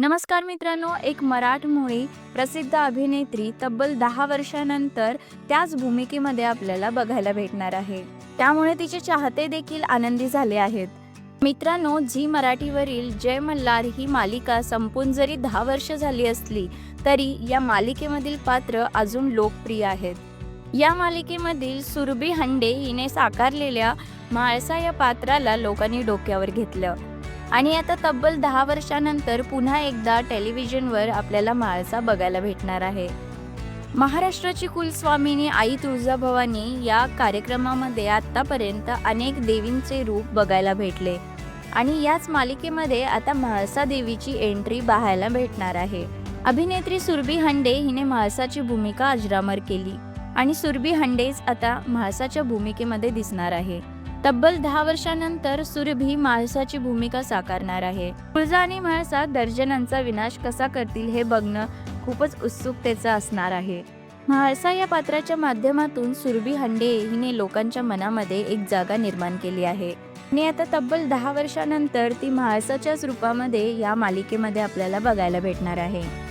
नमस्कार मित्रांनो एक मराठमोळी प्रसिद्ध अभिनेत्री तब्बल दहा वर्षानंतर त्याच भूमिकेमध्ये आपल्याला बघायला भेटणार आहे. त्यामुळे तिचे चाहते देखील आनंदी झाले आहेत. मित्रांनो झी मराठीवरील जय मल्हार ही मालिका संपून जरी दहा वर्ष झाली असली तरी या मालिकेमधील पात्र अजून लोकप्रिय आहेत. या मालिकेमधील सुरभी हंडे हिने साकारलेल्या म्हाळसा या पात्राला लोकांनी डोक्यावर घेतलं. आणि आता तब्बल दहा वर्षानंतर पुन्हा एकदा टेलिव्हिजनवर आपल्याला म्हाळसा बघायला भेटणार आहे. महाराष्ट्राची कुलस्वामिनी आई तुळजाभवानी या कार्यक्रमामध्ये आत्तापर्यंत अनेक देवींचे रूप बघायला भेटले आणि याच मालिकेमध्ये आता म्हाळसा देवीची एंट्री पाहायला भेटणार आहे. अभिनेत्री सुरभी हंडे हिने म्हाळसाची भूमिका अजरामर केली आणि सुरभी हंडेच आता म्हाळसाच्या भूमिकेमध्ये दिसणार आहे. तब्बल दहा वर्षानंतर सुरभी म्हाळसाची भूमिका साकारणार आहे. तुळजा आणि म्हाळसा दर्जनांचा विनाश कसा करतील हे बघणं खूपच उत्सुकतेचं असणार आहे. म्हाळसा या पात्राच्या माध्यमातून सुरभी हंडे हिने लोकांच्या मनामध्ये एक जागा निर्माण केली आहे. आणि आता तब्बल दहा वर्षानंतर ती म्हाळसाच्याच रूपामध्ये या मालिकेमध्ये आपल्याला बघायला भेटणार आहे.